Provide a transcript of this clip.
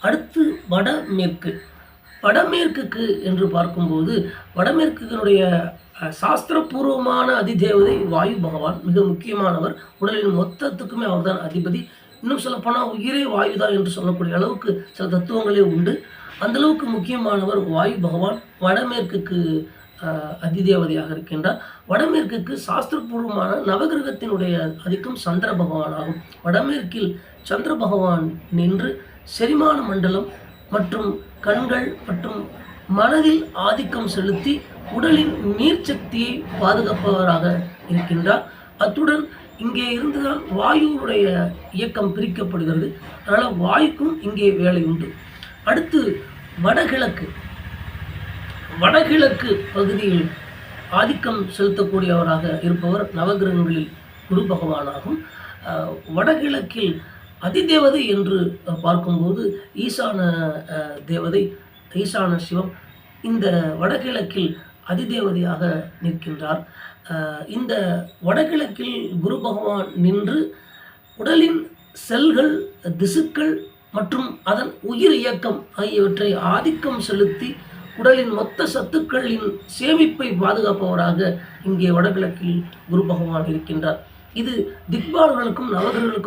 அடுத்து வடமேற்கு. வடமேற்குக்கு என்று பார்க்கும்போது வடமேற்குனுடைய சாஸ்திரபூர்வமான அதிதேவதை வாயு பகவான் மிக முக்கியமானவர். உடலின் மொத்தத்துக்குமே அவர்தான் அதிபதி. இன்னும் சொல்லப்போனால் உயிரே வாயுதான் என்று சொல்லக்கூடிய அளவுக்கு சில தத்துவங்களே உண்டு. அந்தளவுக்கு முக்கியமானவர் வாயு பகவான். வடமேற்குக்கு அதிதேவதையாக இருக்கின்றார். வடமேற்குக்கு சாஸ்திரபூர்வமான நவகிரகத்தினுடைய அதிக்கம் சந்திர பகவான் ஆகும் வடமேற்கில் சந்திர பகவான் நின்று செரிமான மண்டலம் மற்றும் கண்கள் மற்றும் மனதில் ஆதிக்கம் செலுத்தி உடலின் நீர்ச்சக்தியை பாதுகாப்பவராக இருக்கின்றார். அத்துடன் இங்கே இருந்துதான் வாயுவுடைய இயக்கம் பிரிக்கப்படுகிறது. அதனால் வாயுக்கும் இங்கே வேலை உண்டு. அடுத்து வடகிழக்கு. வடகிழக்கு பகுதியில் ஆதிக்கம் செலுத்தக்கூடியவராக இருப்பவர் நவகிரகங்களில் குரு பகவானாகும். வடகிழக்கில் அதிதேவதை என்று பார்க்கும்போது ஈசான தேவதை ஈசான சிவம் இந்த வடகிழக்கில் அதிதேவதையாக நிற்கின்றார். இந்த வடகிழக்கில் குரு பகவான் நின்று உடலின் செல்கள் திசுக்கள் மற்றும் அதன் உயிர் இயக்கம் ஆகியவற்றை ஆதிக்கம் செலுத்தி உடலின் மொத்த சத்துக்களின் சேமிப்பை பாதுகாப்பவராக இங்கே வடகிழக்கில் குரு பகவான் இருக்கின்றார். இது திக்பாலர்களுக்கும் நவகர்களுக்கும்